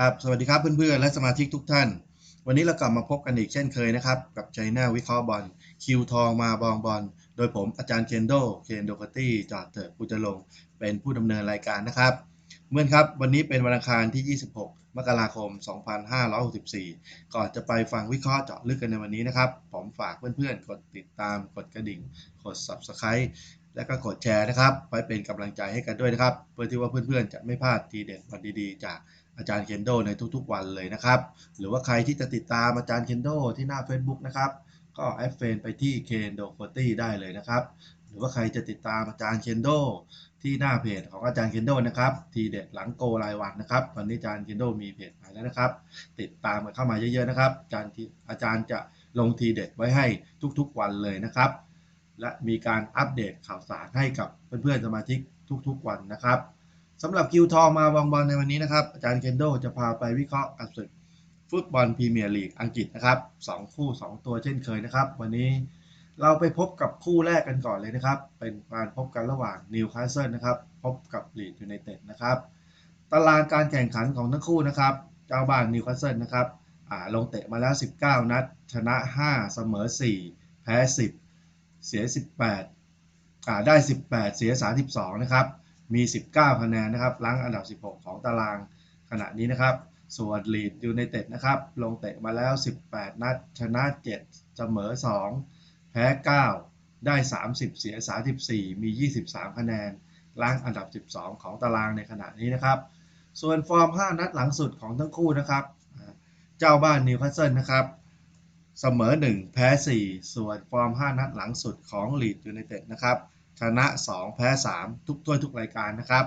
ครับสวัสดีครับเพื่อนๆ และสมาชิกทุกท่าน วันนี้เรากลับมาพบกันอีกเช่นเคยนะครับ กับใจแนลวิเคราะห์บอลคิวทองมาบองบอลโดยผมอาจารย์เคนโดเคนโดคตี้จอดเถิดปุจลง เป็นผู้ดำเนินรายการนะครับเมื่อนครับ วันนี้เป็นวันอังคารที่ 26 มกราคม 2564 ก่อนจะไปฟังวิเคราะห์เจาะลึกกันในวันนี้นะครับ ผมฝากเพื่อนๆ กดติดตามกดกระดิ่ง กด Subscribe และก็กดแชร์นะครับไว้เป็นกำลังใจให้กันด้วยนะครับ เพื่อที่ว่าเพื่อนๆ จะไม่พลาดทีเด็ดวันดีๆ จาก อาจารย์เคนโดในทุกๆวันเลยนะครับ หรือว่าใครที่จะติดตามอาจารย์เคนโดที่หน้า Facebook นะครับ ก็แอดเฟนไปที่เคนโดโคตี้ได้เลยนะครับ หรือว่าใครจะติดตามอาจารย์เคนโดที่หน้าเพจของอาจารย์เคนโดนะครับ ทีเด็ดหลังโกรายวันนะครับวันนี้อาจารย์เคนโดมีเพจใหม่แล้วนะครับ ติดตามกันเข้ามาเยอะๆนะครับ อาจารย์ที่อาจารย์จะลงทีเด็ดไว้ให้ทุกๆวันเลยนะครับ และมีการอัปเดตข่าวสารให้กับเพื่อนๆสมาชิกทุกๆวันนะครับ สำหรับคิวทองมาวางบอลในวันนี้นะครับ อาจารย์เคนโดจะพาไปวิเคราะห์กับศึกฟุตบอลพรีเมียร์ลีกอังกฤษนะครับสองคู่ 2 ตัวเช่นเคยนะครับ วันนี้เราไปพบกับคู่แรกกันก่อนเลยนะครับ เป็นการพบกันระหว่างนิวคาสเซิลนะครับ พบกับลีดยูไนเต็ดนะครับ ตารางการแข่งขันของทั้งคู่นะครับ เจ้าบ้านนิวคาสเซิลนะครับลงเตะมาแล้ว 19 นัด ชนะ 5 เสมอ 4 แพ้ 10 เสีย 18ได้ 18 เสีย 32 นะครับ มี 19 คะแนนนะครับล้งอันดับ 16 ของตารางขณะนี้นะครับ ส่วนลีดยูไนเต็ดนะครับ ลงเตะมาแล้ว 18 นัด ชนะ 7 เสมอ 2 แพ้ 9 ได้ 30 เสีย 34 มี 23 คะแนนล้งอันดับ 12 ของตารางในขณะนี้นะครับ ส่วนฟอร์ม 5 นัดหลังสุดของทั้งคู่นะครับ เจ้าบ้านนิวคาสเซิลนะครับเสมอ 1 แพ้ 4 ส่วนฟอร์ม 5 นัดหลังสุดของลีดยูไนเต็ดนะครับ ชนะ 2 แพ้ 3 ทุกถ้วยทุกรายการนะครับ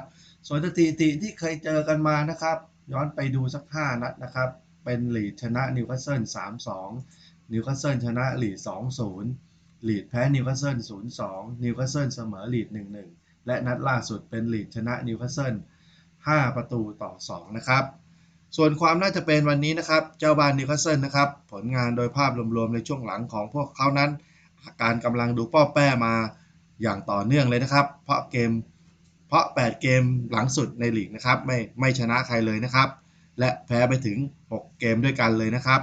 ส่วนสถิติที่เคยเจอกันมานะครับ ย้อนไปดูสัก 5 นัดนะครับ เป็นลีดชนะนิวคาสเซิล3-2 นิวคาสเซิลชนะลีด2-0ลีดแพ้นิวคาสเซิล0-2 นิวคาสเซิลเสมอลีด1-1 และนัดล่าสุดเป็นลีดชนะนิวคาสเซิล5 ประตูต่อ 2 นะครับส่วนความน่าจะเป็นวันนี้นะครับ เจ้าบ้านนิวคาสเซิลนะครับ ผลงานโดยภาพรวมๆในช่วงหลังของพวกเขานั้น การกำลังดูป้อแป้มา อย่างต่อเนื่องเลยนะครับ เพราะเกม เพราะ 8 เกมหลังสุดในลีกนะครับไม่ไม่ชนะใครเลยนะครับ และแพ้ไปถึง 6 เกมด้วยกันเลยนะครับ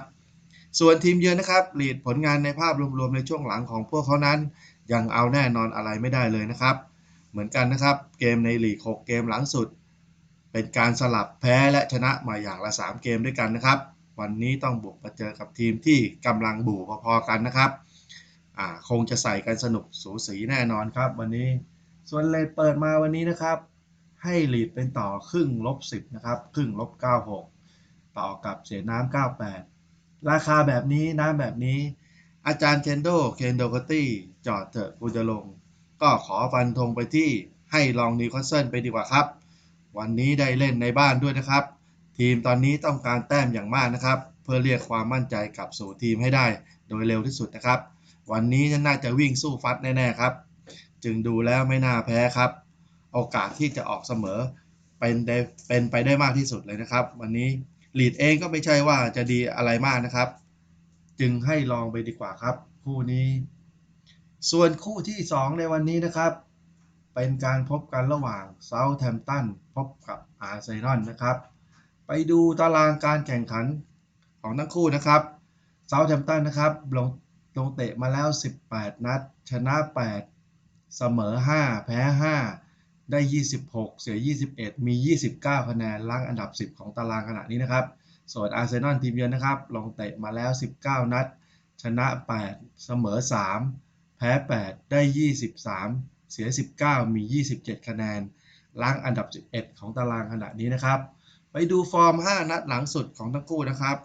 ส่วนทีมเยือนนะครับลีดผลงานในภาพรวมๆในช่วงหลังของพวกเขานั้น ยังเอาแน่นอนอะไรไม่ได้เลยนะครับ เหมือนกันนะครับเกมในลีก 6 เกมหลังสุด เป็นการสลับแพ้และชนะมาอย่างละ 3 เกมด้วยกันนะครับ วันนี้ต้องบุกมาเจอกับทีมที่กำลังบู่พอๆกันนะครับ อ่าคงจะใส่กันสนุกสูสีแน่นอนครับ วันนี้ส่วนเลทเปิดมาวันนี้นะครับ ให้ลีดเป็นต่อครึ่งลบ10นะครับครึ่งลบ96 ต่อกับเสียน้ำ98 ราคาแบบนี้น้ำแบบนี้ อาจารย์เคนโดเคนโดกตี้จอดเถอะกูจะลง ก็ขอฟันธงไปที่ให้ลองนิวคาสเซิลไปดีกว่าครับ วันนี้ได้เล่นในบ้านด้วยนะครับ ทีมตอนนี้ต้องการแต้มอย่างมากนะครับ เพื่อเรียกความมั่นใจกลับสู่ทีมให้ได้โดยเร็วที่สุดนะครับ วันนี้น่าจะวิ่งสู้ฟัดแน่ๆครับ จึงดูแล้วไม่น่าแพ้ครับ โอกาสที่จะออกเสมอเป็นได้เป็นไปได้มากที่สุดเลยนะครับ วันนี้ลีดเองก็ไม่ใช่ว่าจะดีอะไรมากนะครับ จึงให้ลองไปดีกว่าครับ คู่นี้ ส่วนคู่ที่ 2 ในวันนี้นะครับ เป็นการพบกันระหว่างเซาท์แฮมป์ตันพบกับอาร์เซนอลนะครับ ไปดูตารางการแข่งขันของทั้งคู่นะครับเซาท์แฮมป์ตันนะครับลง ลงเตะมาแล้ว 18 นัด ชนะ 8 เสมอ 5 แพ้ 5 ได้ 26 เสีย 21 มี 29 คะแนนล้างอันดับ 10 ของตารางขณะนี้นะครับ ส่วนอาร์เซนอลทีมเยือนนะครับ ลงเตะมาแล้ว 19 นัด ชนะ 8 เสมอ 3 แพ้ 8 ได้ 23 เสีย 19 มี 27 คะแนนล้างอันดับ 11 ของตารางขณะนี้นะครับ ไปดูฟอร์ม 5 นัดหลังสุดของทั้งคู่นะครับ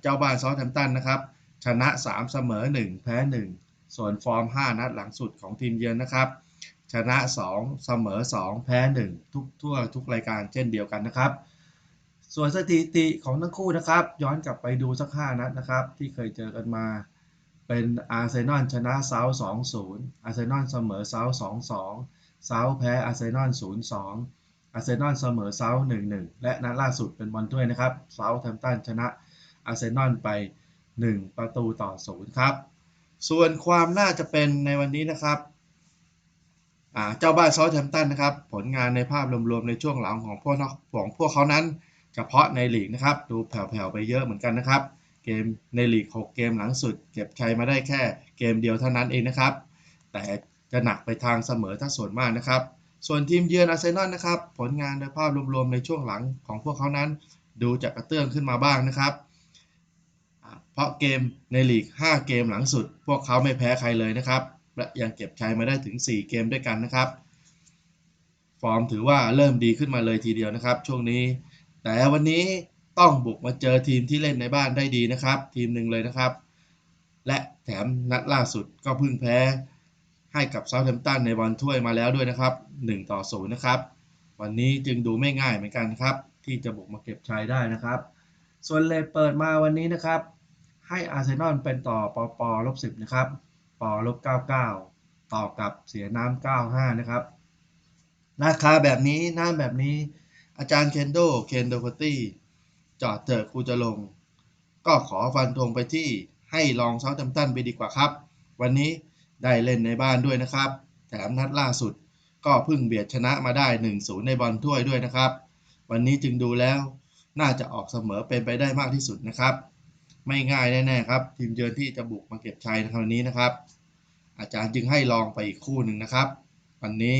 เจ้าบ้านซอสแฮมป์ตันนะครับ ชนะ 3 เสมอ 1 แพ้ 1 ส่วนฟอร์ม 5 นัดหลังสุดของทีมเยือนนะครับ ชนะ 2 เสมอ 2 แพ้ 1 ทุกทั่วทุกรายการเช่นเดียวกันนะครับ ส่วนสถิติของทั้งคู่นะครับ ย้อนกลับไปดูสัก 5 นัดนะครับ ที่เคยเจอกันมาเป็นอาร์เซนอลชนะเซาท์2-0อาร์เซนอลเสมอเซาท์2-2เซาท์แพ้อาร์เซนอล0-2องอาร์เซนอลเสมอเซาท์1-1และนัดล่าสุดเป็นบอลถ้วยนะครับเซาท์แฮมป์ตันชนะอาร์เซนอลไป 1 ประตูต่อ0ครับ ส่วนความน่าจะเป็นในวันนี้นะครับเจ้าบ้านเซาท์แฮมป์ตันนะครับ ผลงานในภาพรวมๆในช่วงหลังของพวกของพวกเขานั้น เฉพาะในลีกนะครับ ดูแผ่วๆไปเยอะเหมือนกันนะครับ เกมในลีก 6 เกมหลังสุด เก็บชัยมาได้แค่เกมเดียวเท่านั้นเองนะครับ แต่จะหนักไปทางเสมอถ้าส่วนมากนะครับ ส่วนทีมเยือนอาร์เซนอลนะครับ ผลงานโดยภาพรวมๆในช่วงหลังของพวกเขานั้น ดูจะกระเตื้องขึ้นมาบ้างนะครับ เพราะเกมในลีก 5 เกมหลังสุด พวกเขาไม่แพ้ใครเลยนะครับ และยังเก็บชัยมาได้ถึง 4 เกมด้วยกันนะครับ ฟอร์มถือว่าเริ่มดีขึ้นมาเลยทีเดียวนะครับ ช่วงนี้ แต่วันนี้ต้องบุกมาเจอทีมที่เล่นในบ้านได้ดีนะครับ ทีมหนึ่งเลยนะครับ และแถมนัดล่าสุดก็เพิ่งแพ้ ให้กับเซาท์แฮมป์ตันในบอลถ้วยมาแล้วด้วยนะครับ 1 ต่อ0นะครับ วันนี้จึงดูไม่ง่ายเหมือนกันครับ ที่จะบุกมาเก็บชัยได้นะครับ ส่วนเลเปิดมาวันนี้นะครับ ให้อาร์เซนอลเป็นต่อปอปอลบ10นะครับปอลบ99ต่อกับเสียน้ำ95นะครับราคาแบบนี้น้ำแบบนี้ อาจารย์เคนโดเคนโดโคตี้จอดเถอะครูจะลง ก็ขอฟันธงไปที่ให้ลองเซาท์แฮมตันไปดีกว่าครับ วันนี้ได้เล่นในบ้านด้วยนะครับ แถมนัดล่าสุดก็เพิ่งเบียดชนะมาได้ 1-0 ในบอลถ้วยด้วยนะครับ วันนี้จึงดูแล้วน่าจะออกเสมอเป็นไปได้มากที่สุดนะครับ ไม่ง่ายแน่ๆครับ ทีมเยือนที่จะบุกมาเก็บชัยในครั้งนี้นะครับ อาจารย์จึงให้ลองไปอีกคู่หนึ่งนะครับ วันนี้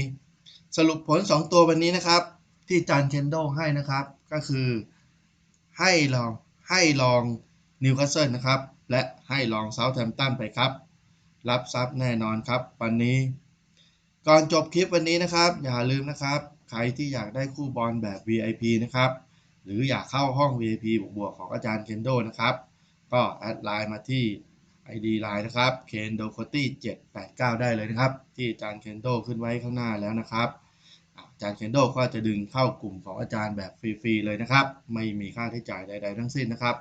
สรุปผล 2 ตัววันนี้นะครับ ที่จานเคนโดให้นะครับ ก็คือให้ลองให้ลองนิวคาสเซิลนะครับ และให้ลองเซาท์แฮมป์ตันไปครับ รับทรัพย์แน่นอนครับ วันนี้ ก่อนจบคลิปวันนี้นะครับ อย่าลืมนะครับ ใครที่อยากได้คู่บอลแบบ VIP นะครับ หรืออยากเข้าห้อง VIP บวกๆของอาจารย์เคนโดนะครับ ก็แอดไลน์มาที่ ID ไลน์นะครับ Kendo c o t y 789 ได้เลยนะครับ ที่อาจารย์เคนโดขึ้นไว้ข้างหน้าแล้วนะครับอาอาจารย์เคนโดก็จะดึงเข้ากลุ่มของอาจารย์แบบฟรีๆเลยนะครับ ไม่มีค่าใช้จ่ายใด ๆ ทั้งสิ้นนะครับ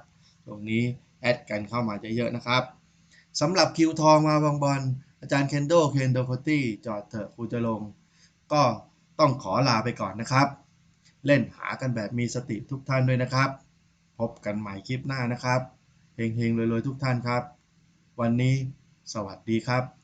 ตรงนี้แอดกันเข้ามาเยอะๆนะครับสำหรับคิวทองมาบางบอลอาจารย์เคนโดเคนโดโคตี้จอดเถอะครูจะลง ก็ต้องขอลาไปก่อนนะครับ เล่นหากันแบบมีสติทุกท่านด้วยนะครับ พบกันใหม่คลิปหน้านะครับ เฮงๆรวยๆทุกท่านครับ วันนี้สวัสดีครับ